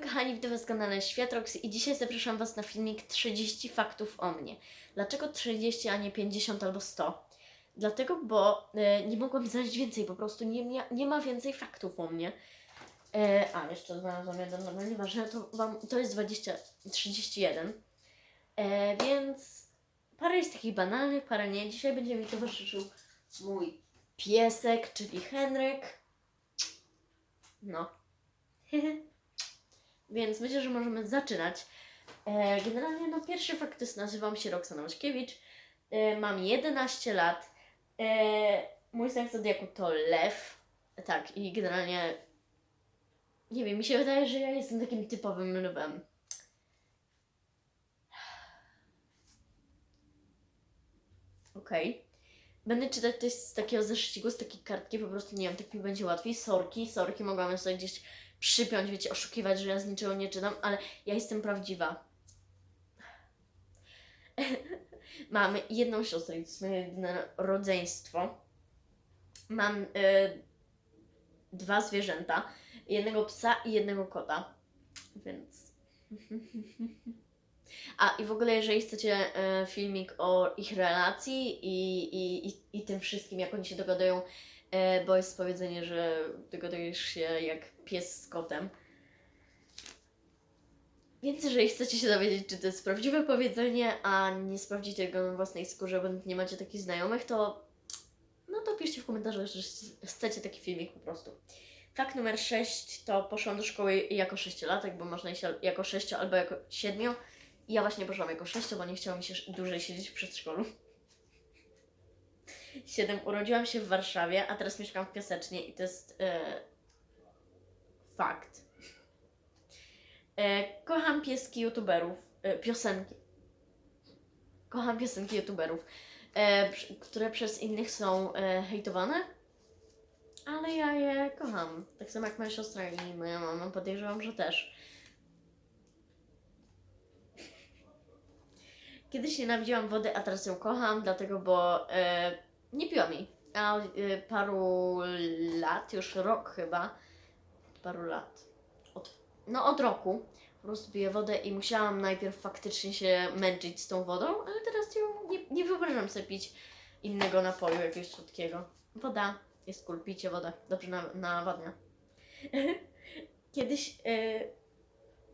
Kochani, witam Was kanale Światrox i dzisiaj zapraszam Was na filmik 30 faktów o mnie. Dlaczego 30, a nie 50 albo 100? Dlatego, bo e, nie mogłam znaleźć więcej, po prostu nie, nie, nie ma więcej faktów o mnie. E, a, jeszcze znalazłam jeden, no nieważne, to, wam, to jest 20, 31. E, więc parę jest takich banalnych, parę nie. Dzisiaj będzie mi towarzyszył mój piesek, czyli Henryk. No. Więc myślę, że możemy zaczynać. E, generalnie, no pierwszy fakt to jest, nazywam się Roxana Maćkiewicz, e, mam 11 lat, e, mój znak zodiaku to lew, tak i generalnie, nie wiem, mi się wydaje, że ja jestem takim typowym lwem. Okej. Będę czytać coś z takiego zeszyciku, z takiej kartki, po prostu nie wiem, tak mi będzie łatwiej. Sorki, sorki, mogłam sobie gdzieś przypiąć, wiecie, oszukiwać, że ja z niczego nie czytam, ale ja jestem prawdziwa. Mam jedną siostrę, to jest moje jedyne rodzeństwo. Mam y, dwa zwierzęta, jednego psa i jednego kota, więc... A i w ogóle, jeżeli chcecie e, filmik o ich relacji i, i, i, i tym wszystkim, jak oni się dogadują, e, bo jest powiedzenie, że dogadujesz się jak pies z kotem. Więc jeżeli chcecie się dowiedzieć, czy to jest prawdziwe powiedzenie, a nie sprawdzić tego na własnej skórze, bo nie macie takich znajomych, to no to piszcie w komentarzach, że chcecie taki filmik po prostu. Fakt numer 6 to poszłam do szkoły jako sześciolatek, bo można iść jako 6 albo jako 7. I ja właśnie poszłam jako 6, bo nie chciało mi się dłużej siedzieć w przedszkolu. 7. Urodziłam się w Warszawie, a teraz mieszkam w Piasecznie i to jest e, fakt. E, kocham pieski youtuberów, e, piosenki. Kocham piosenki youtuberów, e, które przez innych są e, hejtowane, ale ja je kocham. Tak samo jak moja siostra i moja mama, podejrzewam, że też. Kiedyś nienawidziłam wody, a teraz ją kocham, dlatego, bo e, nie piłam jej. A od e, paru lat, już rok chyba, od paru lat, od, no od roku, po prostu piję wodę i musiałam najpierw faktycznie się męczyć z tą wodą, ale teraz ją nie, nie wyobrażam sobie pić innego napoju, jakiegoś słodkiego. Woda jest cool, pijcie wodę, dobrze na, nawadnia. Kiedyś e,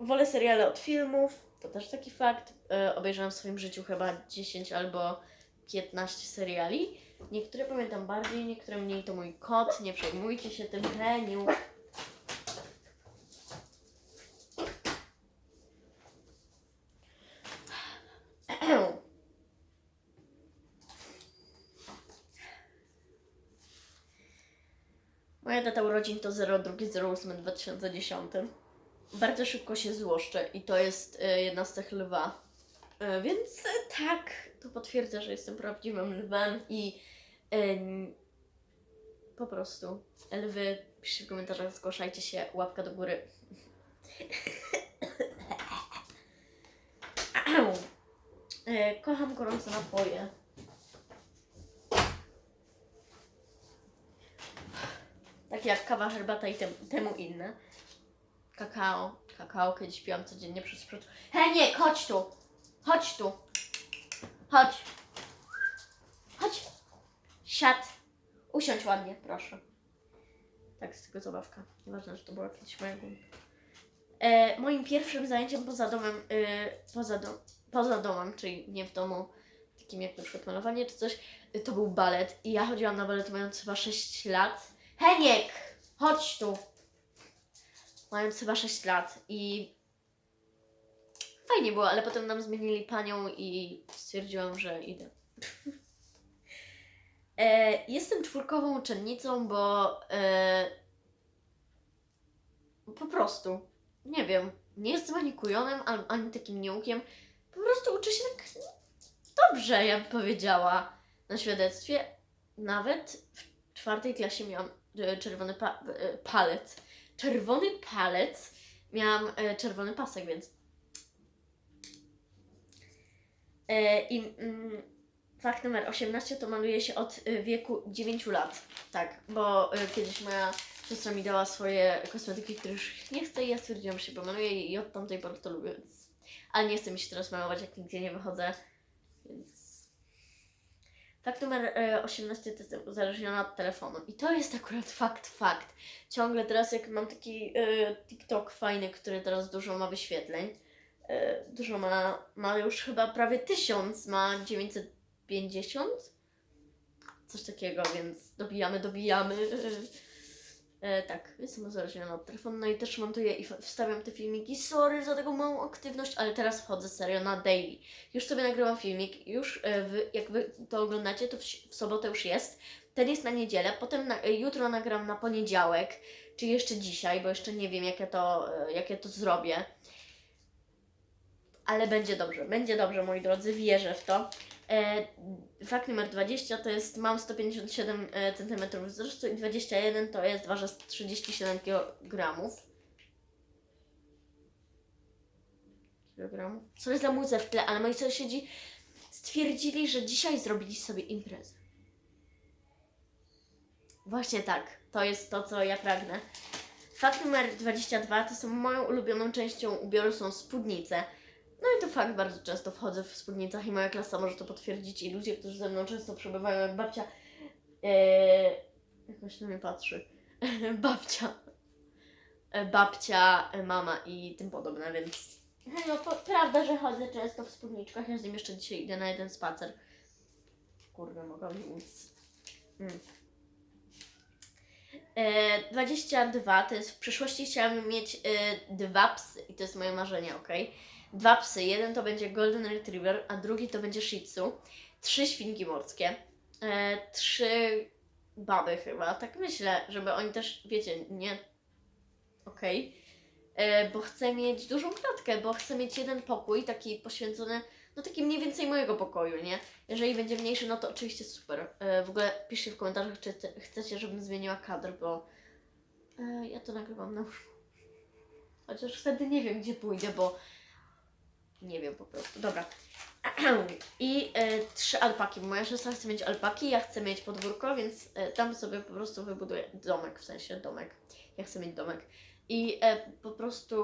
wolę seriale od filmów, to też taki fakt. E, obejrzałam w swoim życiu chyba 10 albo 15 seriali. Niektóre pamiętam bardziej, niektóre mniej. To mój kot, nie przejmujcie się tym, Heniu. Moja data urodzin to 02.08.2010. Bardzo szybko się złoszczę i to jest e, jedna z tych lwa. E, więc e, tak, to potwierdza, że jestem prawdziwym lwem i e, po prostu lwy, piszcie w komentarzach, zgłaszajcie się, łapka do góry. E, kocham gorące napoje. Takie jak kawa, herbata i tem, temu inne. Kakao. Kakao kiedyś piłam codziennie przez przód. Heniek, chodź tu! Chodź tu! Chodź! Chodź! Siad! Usiądź ładnie, proszę. Tak, z tego zabawka. Nieważne, że to była kiedyś moja gumka. E, moim pierwszym zajęciem poza domem, e, poza, dom, poza domem, czyli nie w domu, takim jak na przykład malowanie czy coś, to był balet. I ja chodziłam na balet mając chyba 6 lat. Heniek! Chodź tu! mając chyba 6 lat i fajnie było, ale potem nam zmienili panią i stwierdziłam, że idę. e, jestem czwórkową uczennicą, bo e, po prostu, nie wiem, nie jestem ani ani takim nieukiem, po prostu uczę się tak dobrze, ja bym powiedziała, na świadectwie. Nawet w czwartej klasie miałam e, czerwony pa- e, palec czerwony palec. Miałam e, czerwony pasek, więc. E, I mm, fakt numer 18 to maluje się od e, wieku 9 lat. Tak, bo e, kiedyś moja Siostra mi dała swoje kosmetyki, które już nie chcę i ja stwierdziłam, że się pomaluję i od tamtej pory to lubię. Ale nie chcę mi się teraz malować, jak nigdzie nie wychodzę, więc... Fakt numer e, 18 to jestem uzależniona od telefonu. I to jest akurat fakt, fakt. Ciągle teraz jak mam taki e, TikTok fajny, który teraz dużo ma wyświetleń, e, dużo ma, ma już chyba prawie 1000, ma 950, coś takiego, więc dobijamy, dobijamy. E, tak, jestem uzależniona od telefonu, no i też montuję i wstawiam te filmiki. Sorry za taką małą aktywność, ale teraz wchodzę serio na daily. Już sobie nagrywam filmik, już e, wy, jak wy to oglądacie, to w, w sobotę już jest. Ten jest na niedzielę, potem na, e, jutro nagram na poniedziałek, czy jeszcze dzisiaj, bo jeszcze nie wiem, jak ja to, e, jak ja to zrobię. Ale będzie dobrze, będzie dobrze, moi drodzy, wierzę w to. E, fakt numer 20 to jest, mam 157 e, cm wzrostu i 21 to jest, ważę 37 kg. Kilogramów? Co jest za muzę w tle, ale moi sąsiedzi stwierdzili, że dzisiaj zrobili sobie imprezę. Właśnie tak, to jest to, co ja pragnę. Fakt numer 22 to są moją ulubioną częścią ubioru są spódnice. No i to fakt, bardzo często wchodzę w spódnicach i moja klasa może to potwierdzić i ludzie, którzy ze mną często przebywają jak babcia, ee, jakoś na mnie patrzy, babcia, e, babcia, e, mama i tym podobne, więc no po, prawda, że chodzę często w spódniczkach, ja z nim jeszcze dzisiaj idę na jeden spacer. Kurde, mogę nic. Mm. E, 22 to jest w przyszłości chciałabym mieć e, dwa psy i to jest moje marzenie, ok? Dwa psy, jeden to będzie Golden Retriever, a drugi to będzie Shih Tzu. Trzy świnki morskie, e, trzy baby chyba, tak myślę, żeby oni też, wiecie, nie... Okej. E, Bo chcę mieć dużą klatkę, bo chcę mieć jeden pokój taki poświęcony, no taki mniej więcej mojego pokoju, nie? Jeżeli będzie mniejszy, no to oczywiście super. E, W ogóle piszcie w komentarzach, czy te- chcecie, żebym zmieniła kadr, bo e, ja to nagrywam na łóżku. Chociaż wtedy nie wiem, gdzie pójdę, bo nie wiem po prostu. Dobra. I e, trzy alpaki. Moja siostra chce mieć alpaki, ja chcę mieć podwórko, więc e, tam sobie po prostu wybuduję domek, w sensie domek. Ja chcę mieć domek. I e, po prostu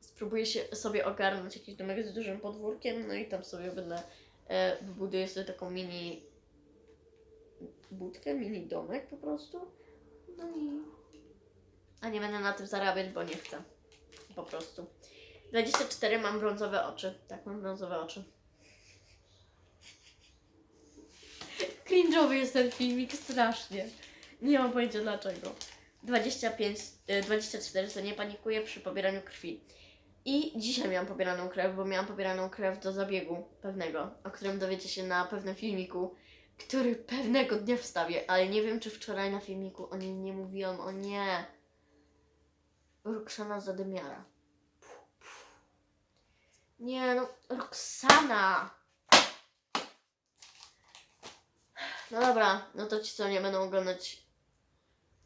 spróbuję się sobie ogarnąć jakiś domek z dużym podwórkiem, no i tam sobie będę, e, wybuduję sobie taką mini budkę, mini domek po prostu. No i... A nie będę na tym zarabiać, bo nie chcę. Po prostu. 24 mam brązowe oczy. Tak, mam brązowe oczy. Cringe'owy jest ten filmik, strasznie. Nie mam pojęcia dlaczego. 25, y, 24 to nie panikuję przy pobieraniu krwi. I dzisiaj miałam pobieraną krew, bo miałam pobieraną krew do zabiegu pewnego, o którym dowiecie się na pewnym filmiku, który pewnego dnia wstawię, ale nie wiem czy wczoraj na filmiku o nim nie mówiłam, o nie. Roxana Zadymiara. Nie no, Roxana! No dobra, no to ci co nie będą oglądać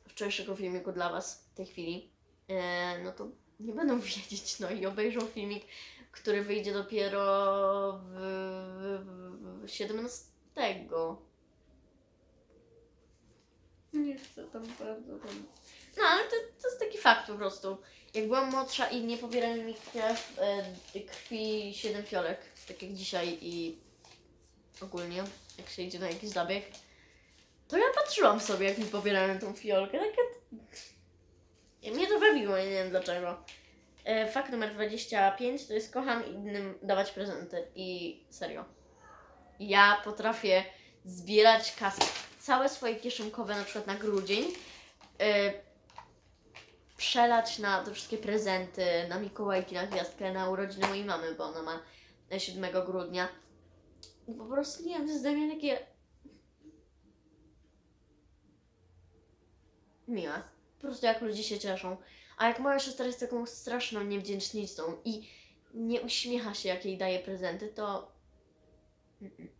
wczorajszego filmiku dla Was w tej chwili, e, no to nie będą wiedzieć, no i obejrzą filmik, który wyjdzie dopiero w, w, w 17. Nie chcę tam bardzo tam. No ale to, to jest taki fakt po prostu. Jak byłam młodsza i nie pobierali mi krew, e, krwi 7 fiolek, tak jak dzisiaj i ogólnie, jak się idzie na jakiś zabieg, to ja patrzyłam sobie, jak mi pobierają tą fiolkę. Takie... Mnie to bawiło, nie wiem dlaczego. E, fakt numer 25 to jest kocham innym dawać prezenty i serio. Ja potrafię zbierać kasę. Całe swoje kieszonkowe, na przykład na grudzień, e, przelać na te wszystkie prezenty, na Mikołajki, na gwiazdkę, na urodziny mojej mamy, bo ona ma e, 7 grudnia. I po prostu nie wiem, to jest mnie takie miłe. Po prostu jak ludzie się cieszą. A jak moja siostra jest taką straszną niewdzięcznicą i nie uśmiecha się, jak jej daje prezenty, to. Mm-mm.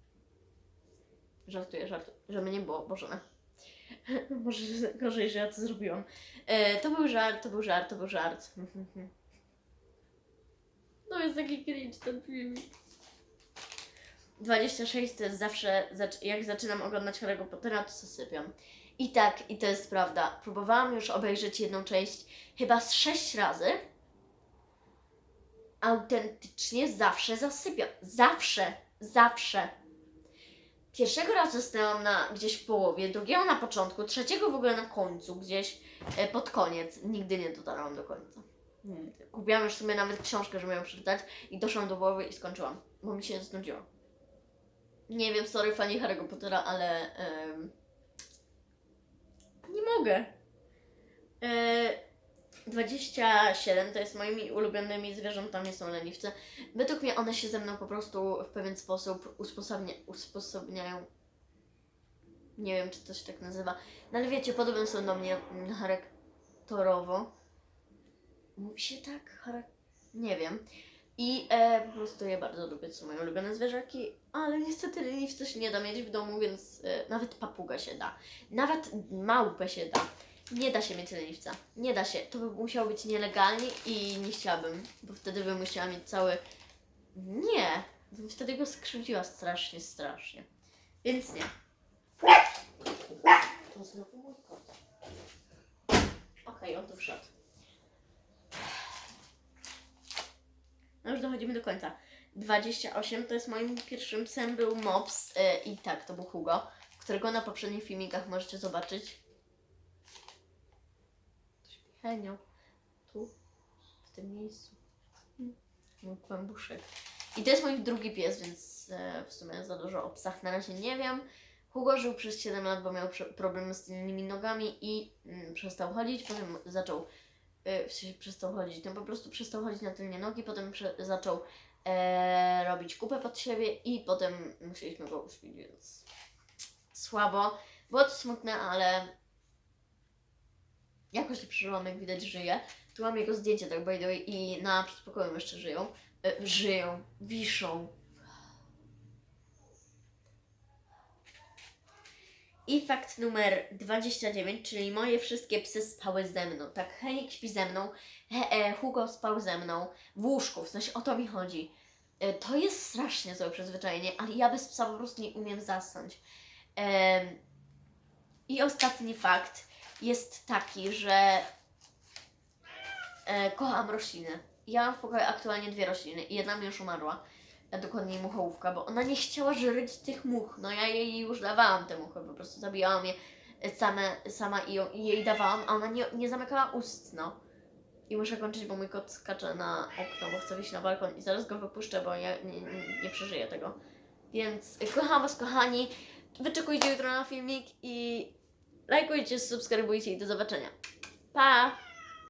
Żartuję, żartuję. Żeby nie było, Boże. Może gorzej, że ja to zrobiłam. E, to był żart, to był żart, to był żart. No jest taki cringe ten film. 26 to jest zawsze, jak zaczynam oglądać Harry'ego Pottera, to zasypiam. I tak, i to jest prawda. Próbowałam już obejrzeć jedną część chyba z sześć razy. Autentycznie zawsze zasypiam. Zawsze, zawsze. Pierwszego razu zostałam na, gdzieś w połowie, drugiego na początku, trzeciego w ogóle na końcu, gdzieś e, pod koniec. Nigdy nie dotarłam do końca. Kupiłam już sobie nawet książkę, żeby ją przeczytać i doszłam do połowy i skończyłam, bo mi się znudziło. Nie wiem, sorry fani Harry'ego Pottera, ale nie mogę. E, 27 to jest moimi ulubionymi zwierzętami są leniwce. Według mnie one się ze mną po prostu w pewien sposób usposobnia, usposobniają. Nie wiem, czy to się tak nazywa. No ale wiecie, podobne są do mnie mm, charakterowo. Mówi się tak? Charak... Nie wiem. I e, po prostu je bardzo lubię, to są moje ulubione zwierzaki, ale niestety leniwce się nie da mieć w domu, więc e, nawet papuga się da. Nawet małpę się da. Nie da się mieć leniwca. Nie da się. To by musiało być nielegalnie i nie chciałabym, bo wtedy bym musiała mieć cały... Nie. Bym wtedy go skrzywdziła strasznie, strasznie. Więc nie. To znowu mój kot. Okej, on tu wszedł. No już dochodzimy do końca. 28 to jest moim pierwszym psem był Mops e, i tak, to był Hugo, którego na poprzednich filmikach możecie zobaczyć. Henio. Tu, w tym miejscu. Hmm, Mój kłębuszek. I to jest mój drugi pies, więc e, w sumie za dużo o psach na razie nie wiem. Hugo żył przez 7 lat, bo miał problemy z tylnymi nogami i mm, przestał chodzić, potem zaczął, e, w przestał chodzić, no po prostu przestał chodzić na tylnie nogi, potem zaczął e, robić kupę pod siebie i potem musieliśmy go uśpić, więc słabo. Było to smutne, ale jakoś to przeżyłam, jak widać żyje. Tu mam jego zdjęcie, tak by the way, i na przedpokoju jeszcze żyją. E, żyją, wiszą. I fakt numer 29, czyli moje wszystkie psy spały ze mną. Tak, Henik śpi ze mną, he, e, Hugo spał ze mną w łóżku, w sensie o to mi chodzi. E, to jest strasznie złe przyzwyczajenie, ale ja bez psa po prostu nie umiem zasnąć. Em, I ostatni fakt jest taki, że e, kocham rośliny. Ja mam w pokoju aktualnie dwie rośliny i jedna mi już umarła, a dokładniej muchołówka, bo ona nie chciała żyć tych much. No ja jej już dawałam te muchy, po prostu zabijałam je same, sama i, ją, i jej dawałam, a ona nie, nie zamykała ust, no. I muszę kończyć, bo mój kot skacze na okno, bo chce wyjść na balkon i zaraz go wypuszczę, bo ja nie, nie, nie przeżyję tego. Więc kocham Was, kochani. Wyczekujcie jutro na filmik i lajkujcie, subskrybujcie i do zobaczenia. Pa!